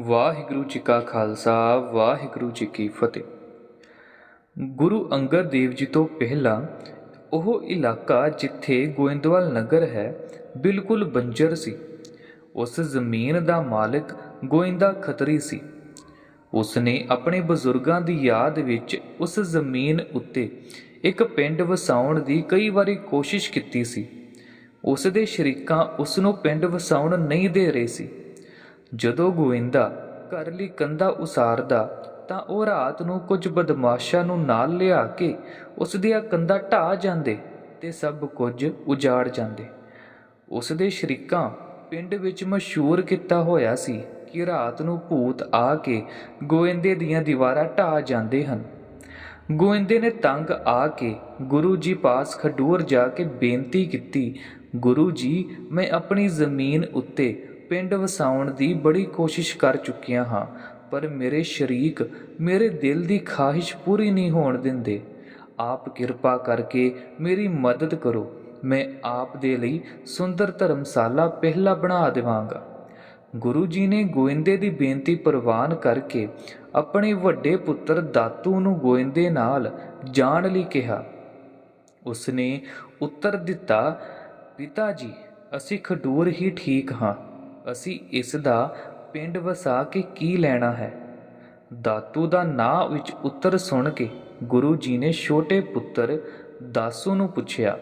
ਵਾਹਿਗੁਰੂ ਜੀ ਕਾ ਖਾਲਸਾ, ਵਾਹਿਗੁਰੂ ਜੀ ਕੀ ਫਤਿਹ। ਗੁਰੂ ਅੰਗਦ ਦੇਵ ਜੀ ਤੋਂ ਪਹਿਲਾਂ ਉਹ ਇਲਾਕਾ ਜਿੱਥੇ ਗੋਇੰਦਵਾਲ ਨਗਰ ਹੈ, ਬਿਲਕੁਲ ਬੰਜਰ ਸੀ। ਉਸ ਜ਼ਮੀਨ ਦਾ ਮਾਲਕ ਗੋਇੰਦਾ ਖਤਰੀ ਸੀ। ਉਸਨੇ ਆਪਣੇ ਬਜ਼ੁਰਗਾਂ ਦੀ ਯਾਦ ਵਿੱਚ ਉਸ ਜ਼ਮੀਨ ਉੱਤੇ ਇੱਕ ਪਿੰਡ ਵਸਾਉਣ ਦੀ ਕਈ ਵਾਰੀ ਕੋਸ਼ਿਸ਼ ਕੀਤੀ ਸੀ। ਉਸ ਦੇ ਸ਼ਰੀਕਾਂ ਉਸ ਨੂੰ ਪਿੰਡ ਵਸਾਉਣ ਨਹੀਂ ਦੇ ਰਹੇ ਸੀ। ਜਦੋਂ ਗੋਇੰਦਾ ਘਰ ਲਈ ਕੰਧਾ ਉਸਾਰਦਾ ਤਾਂ ਉਹ ਰਾਤ ਨੂੰ ਕੁਝ ਬਦਮਾਸ਼ਾਂ ਨੂੰ ਨਾਲ ਲਿਆ ਕੇ ਉਸ ਦੀਆਂ ਕੰਧਾਂ ਢਾਹ ਜਾਂਦੇ ਤੇ ਸਭ ਕੁਝ ਉਜਾੜ ਜਾਂਦੇ। ਉਸ ਦੇ ਸ਼ਰੀਕਾਂ ਪਿੰਡ ਵਿੱਚ ਮਸ਼ਹੂਰ ਕੀਤਾ ਹੋਇਆ ਸੀ ਕਿ ਰਾਤ ਨੂੰ ਭੂਤ ਆ ਕੇ ਗੋਇੰਦੇ ਦੀਆਂ ਦੀਵਾਰਾਂ ਢਾਹ ਜਾਂਦੇ ਹਨ। ਗੋਇੰਦੇ ਨੇ ਤੰਗ ਆ ਕੇ ਗੁਰੂ ਜੀ ਪਾਸ ਖਡੂਰ ਜਾ ਕੇ ਬੇਨਤੀ ਕੀਤੀ, ਗੁਰੂ ਜੀ, ਮੈਂ ਆਪਣੀ ਜ਼ਮੀਨ ਉੱਤੇ ਪਿੰਡ ਵਸਾਉਣ ਦੀ ਬੜੀ ਕੋਸ਼ਿਸ਼ ਕਰ ਚੁੱਕਿਆ ਹਾਂ, ਪਰ ਮੇਰੇ ਸ਼ਰੀਕ ਮੇਰੇ ਦਿਲ ਦੀ ਖਾਹਿਸ਼ ਪੂਰੀ ਨਹੀਂ ਹੋਣ ਦਿੰਦੇ। ਆਪ ਕਿਰਪਾ ਕਰਕੇ ਮੇਰੀ ਮਦਦ ਕਰੋ, ਮੈਂ ਆਪ ਦੇ ਲਈ ਸੁੰਦਰ ਧਰਮਸ਼ਾਲਾ ਪਹਿਲਾ ਬਣਾ ਦੇਵਾਂਗਾ। ਗੁਰੂ ਜੀ ਨੇ ਗੋਇੰਦੇ ਦੀ ਬੇਨਤੀ ਪ੍ਰਵਾਨ ਕਰਕੇ ਆਪਣੇ ਵੱਡੇ ਪੁੱਤਰ ਦਾਤੂ ਨੂੰ ਗੋਇੰਦੇ ਨਾਲ ਜਾਣ ਲਈ ਕਿਹਾ। ਉਸਨੇ ਉੱਤਰ ਦਿੱਤਾ, ਪਿਤਾ ਜੀ, ਅਸੀਂ ਖਡੂਰ ਹੀ ਠੀਕ ਹਾਂ। ਅਸੀਂ ਇਸ ਦਾ ਪਿੰਡ ਵਸਾ ਕੇ ਕੀ ਲੈਣਾ ਹੈ? ਦਾਤੂ ਦਾ ਨਾਂ ਵਿੱਚ ਉੱਤਰ ਸੁਣ ਕੇ ਗੁਰੂ ਜੀ ਨੇ ਛੋਟੇ ਪੁੱਤਰ ਦਾਸੂ ਨੂੰ ਪੁੱਛਿਆ।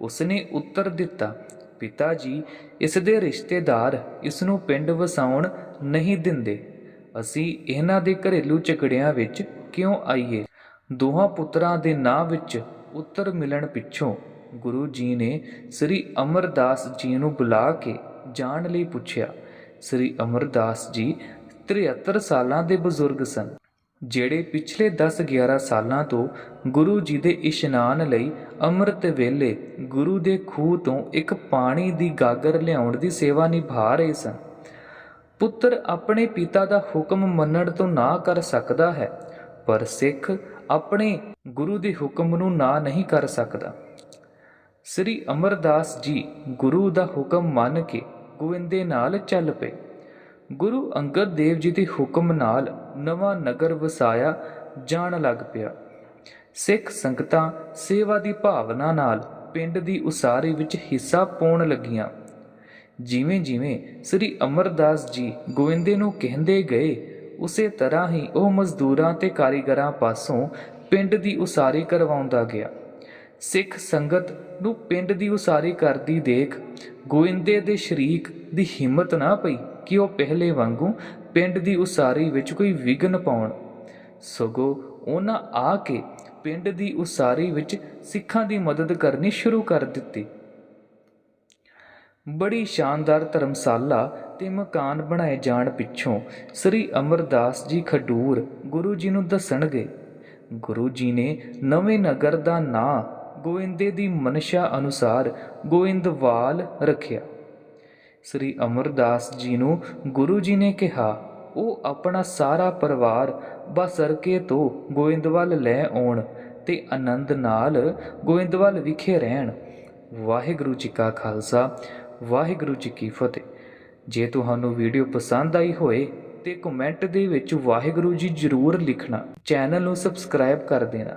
ਉਸਨੇ ਉੱਤਰ ਦਿੱਤਾ, ਪਿਤਾ ਜੀ, ਇਸ ਦੇ ਰਿਸ਼ਤੇਦਾਰ ਇਸ ਨੂੰ ਪਿੰਡ ਵਸਾਉਣ ਨਹੀਂ ਦਿੰਦੇ। ਅਸੀਂ ਇਹਨਾਂ ਦੇ ਘਰੇਲੂ ਝਗੜਿਆਂ ਵਿੱਚ ਕਿਉਂ ਆਈਏ? ਦੋਹਾਂ ਪੁੱਤਰਾਂ ਦੇ ਨਾਂ ਵਿੱਚ ਉੱਤਰ ਮਿਲਣ ਪਿੱਛੋਂ ਗੁਰੂ ਜੀ ਨੇ ਸ੍ਰੀ ਅਮਰਦਾਸ ਜੀ ਨੂੰ ਬੁਲਾ ਕੇ ਜਾਣ ਲਈ ਪੁੱਛਿਆ, ਸ੍ਰੀ ਅਮਰਦਾਸ ਜੀ 73 ਸਾਲਾਂ ਦੇ ਬਜ਼ੁਰਗ ਸਨ, ਜਿਹੜੇ ਪਿਛਲੇ 10-11 ਸਾਲਾਂ ਤੋਂ ਗੁਰੂ ਜੀ ਦੇ ਇਸ਼ਨਾਨ ਲਈ ਅੰਮ੍ਰਿਤ ਵੇਲੇ ਗੁਰੂ ਦੇ ਖੂਹ ਤੋਂ ਇੱਕ ਪਾਣੀ ਦੀ ਗਾਗਰ ਲਿਆਉਣ ਦੀ ਸੇਵਾ ਨਿਭਾ ਰਹੇ ਸਨ। ਪੁੱਤਰ ਆਪਣੇ ਪਿਤਾ ਦਾ ਹੁਕਮ ਮੰਨਣ ਤੋਂ ਨਾ ਕਰ ਸਕਦਾ ਹੈ, ਪਰ ਸਿੱਖ ਆਪਣੇ ਗੁਰੂ ਦੇ ਹੁਕਮ ਨੂੰ ਨਾ ਨਹੀਂ ਕਰ ਸਕਦਾ। ਸ੍ਰੀ ਅਮਰਦਾਸ ਜੀ ਗੁਰੂ ਦਾ ਹੁਕਮ ਮੰਨ ਕੇ ਗੋਇੰਦੇ ਨਾਲ ਚੱਲ ਪਏ। ਗੁਰੂ ਅੰਗਦ ਦੇਵ ਜੀ ਦੇ ਹੁਕਮ ਨਾਲ ਨਵਾਂ ਨਗਰ ਵਸਾਇਆ ਜਾਣ ਲੱਗ ਪਿਆ। ਸਿੱਖ ਸੰਗਤਾਂ ਸੇਵਾ ਦੀ ਭਾਵਨਾ ਨਾਲ ਪਿੰਡ ਦੀ ਉਸਾਰੀ ਵਿੱਚ ਹਿੱਸਾ ਪਾਉਣ ਲੱਗੀਆਂ। ਜਿਵੇਂ ਜਿਵੇਂ ਸ੍ਰੀ ਅਮਰਦਾਸ ਜੀ ਗੋਇੰਦੇ ਨੂੰ ਕਹਿੰਦੇ ਗਏ, ਉਸੇ ਤਰ੍ਹਾਂ ਹੀ ਉਹ ਮਜ਼ਦੂਰਾਂ ਤੇ ਕਾਰੀਗਰਾਂ ਪਾਸੋਂ ਪਿੰਡ ਦੀ ਉਸਾਰੀ ਕਰਵਾਉਂਦਾ ਗਿਆ। ਸਿੱਖ ਸੰਗਤ ਨੂੰ ਪਿੰਡ ਦੀ ਉਸਾਰੀ ਕਰਦੀ ਦੇਖ ਗੋਇੰਦੇ ਦੇ ਸ਼ਰੀਕ ਦੀ ਹਿੰਮਤ ਨਾ ਪਈ ਕਿ ਉਹ ਪਹਿਲੇ ਵਾਂਗੂ ਪਿੰਡ ਦੀ ਉਸਾਰੀ ਵਿੱਚ ਕੋਈ ਵਿਘਨ ਪਾਉਣ। ਸਗੋਂ ਉਹਨਾਂ ਆ ਕੇ ਪਿੰਡ ਦੀ ਉਸਾਰੀ ਵਿੱਚ ਸਿੱਖਾਂ ਦੀ ਮਦਦ ਕਰਨੀ ਸ਼ੁਰੂ ਕਰ ਦਿੱਤੀ। ਬੜੀ ਸ਼ਾਨਦਾਰ ਧਰਮਸ਼ਾਲਾ ਤੇ ਮਕਾਨ ਬਣਾਏ ਜਾਣ ਪਿੱਛੋਂ ਸ੍ਰੀ ਅਮਰਦਾਸ ਜੀ ਖਡੂਰ ਗੁਰੂ ਜੀ ਨੂੰ ਦੱਸਣ ਗਏ ਗੁਰੂ ਜੀ ਨੇ ਨਵੇਂ ਨਗਰ ਦਾ ਨਾਂ ਗੋਇੰਦੇ ਦੀ ਮਨਸ਼ਾ ਅਨੁਸਾਰ ਗੋਇੰਦਵਾਲ ਰੱਖਿਆ। ਸ੍ਰੀ ਅਮਰਦਾਸ ਜੀ ਨੂੰ ਗੁਰੂ ਜੀ ਨੇ ਕਿਹਾ, ਉਹ ਆਪਣਾ ਸਾਰਾ ਪਰਿਵਾਰ ਬਸਰਕੇ ਤੋਂ ਗੋਇੰਦਵਾਲ ਲੈ ਆਉਣ ਤੇ ਆਨੰਦ ਨਾਲ ਗੋਇੰਦਵਾਲ ਵਿਖੇ ਰਹਿਣ। ਵਾਹਿਗੁਰੂ ਜੀ ਕਾ ਖਾਲਸਾ, ਵਾਹਿਗੁਰੂ ਜੀ ਕੀ ਫਤਿਹ। ਜੇ ਤੁਹਾਨੂੰ ਵੀਡੀਓ ਪਸੰਦ ਆਈ ਹੋਵੇ ਤੇ ਕਮੈਂਟ ਦੇ ਵਿੱਚ ਵਾਹਿਗੁਰੂ ਜੀ ਜ਼ਰੂਰ ਲਿਖਣਾ। ਚੈਨਲ ਨੂੰ ਸਬਸਕ੍ਰਾਈਬ ਕਰ ਦੇਣਾ।